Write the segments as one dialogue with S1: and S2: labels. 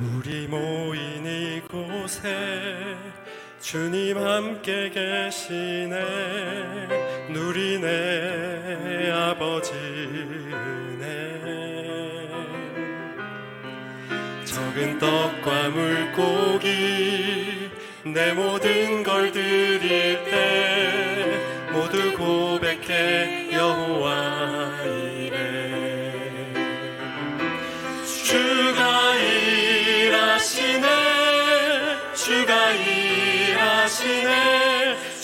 S1: 우리 모인 이곳에 주님 함께 계시네. 누리네 아버지 은혜 적은 떡과 물고기 내 모든 걸 드릴 때 모두 고백해 여호와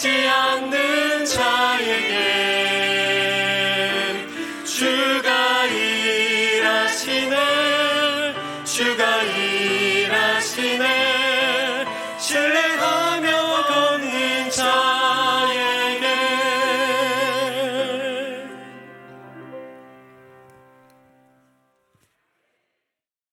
S1: 알지 않는 자에게 주가 일하시네 주가 일하시네. 신뢰하